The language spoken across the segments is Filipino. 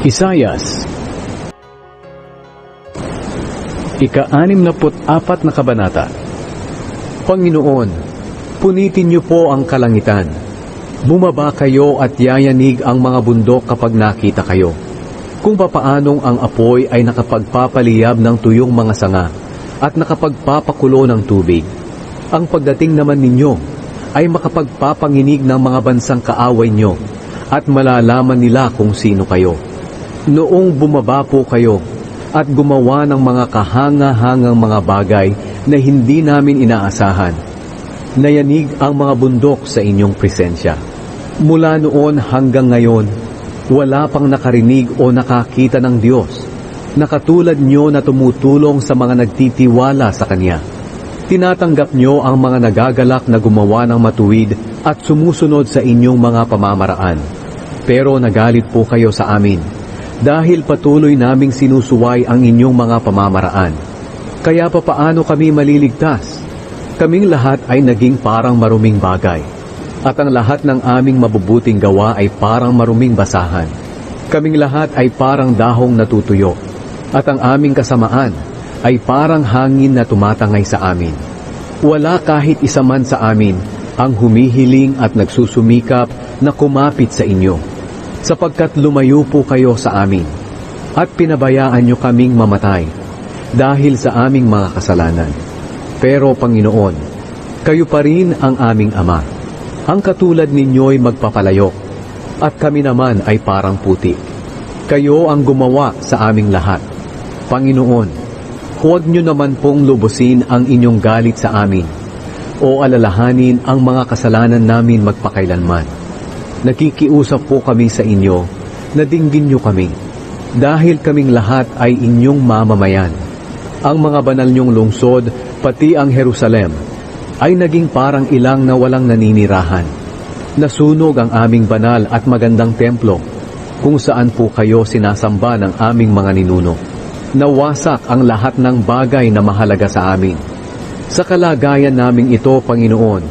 Isayas Ika-anim na apat na kabanata Panginoon, punitin niyo po ang kalangitan. Bumaba kayo at yayanig ang mga bundok kapag nakita kayo. Kung papaanong ang apoy ay nakapagpapaliyab ng tuyong mga sanga at nakapagpapakulo ng tubig. Ang pagdating naman ninyo ay makapagpapanginig ng mga bansang kaaway nyo at malalaman nila kung sino kayo. Noong bumaba po kayo at gumawa ng mga kahanga-hangang mga bagay na hindi namin inaasahan, nayanig ang mga bundok sa inyong presensya. Mula noon hanggang ngayon, wala pang nakarinig o nakakita ng Diyos na katulad nyo na tumutulong sa mga nagtitiwala sa Kanya. Tinatanggap nyo ang mga nagagalak na gumawa ng matuwid at sumusunod sa inyong mga pamamaraan. Pero nagalit po kayo sa amin dahil patuloy naming sinusuway ang inyong mga pamamaraan. Kaya papaano kami maliligtas? Kaming lahat ay naging parang maruming bagay. At ang lahat ng aming mabubuting gawa ay parang maruming basahan. Kaming lahat ay parang dahong natutuyo. At ang aming kasamaan ay parang hangin na tumatangay sa amin. Wala kahit isa man sa amin ang humihiling at nagsusumikap na kumapit sa inyo. Sapagkat lumayo po kayo sa amin at pinabayaan nyo kaming mamatay dahil sa aming mga kasalanan. Pero Panginoon, kayo pa rin ang aming Ama. Ang katulad ninyo'y magpapalayok, at kami naman ay parang puti. Kayo ang gumawa sa aming lahat. Panginoon, huwag nyo naman pong lubusin ang inyong galit sa amin, o alalahanin ang mga kasalanan namin magpakailanman. Nakikiusap po kami sa inyo, na dinggin nyo kami, dahil kaming lahat ay inyong mamamayan. Ang mga banal nyong lungsod, pati ang Jerusalem, ay naging parang ilang na walang naninirahan. Nasunog ang aming banal at magandang templo, kung saan po kayo sinasamba ng aming mga ninuno. Nawasak ang lahat ng bagay na mahalaga sa amin. Sa kalagayan naming ito, Panginoon,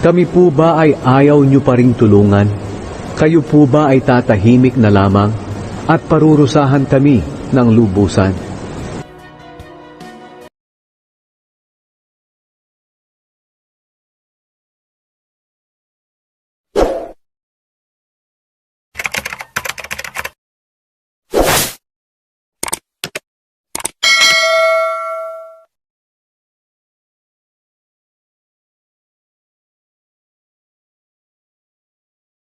kami po ba ay ayaw nyo pa ring tulungan? Kayo po ba ay tatahimik na lamang at parurusahan kami ng lubusan?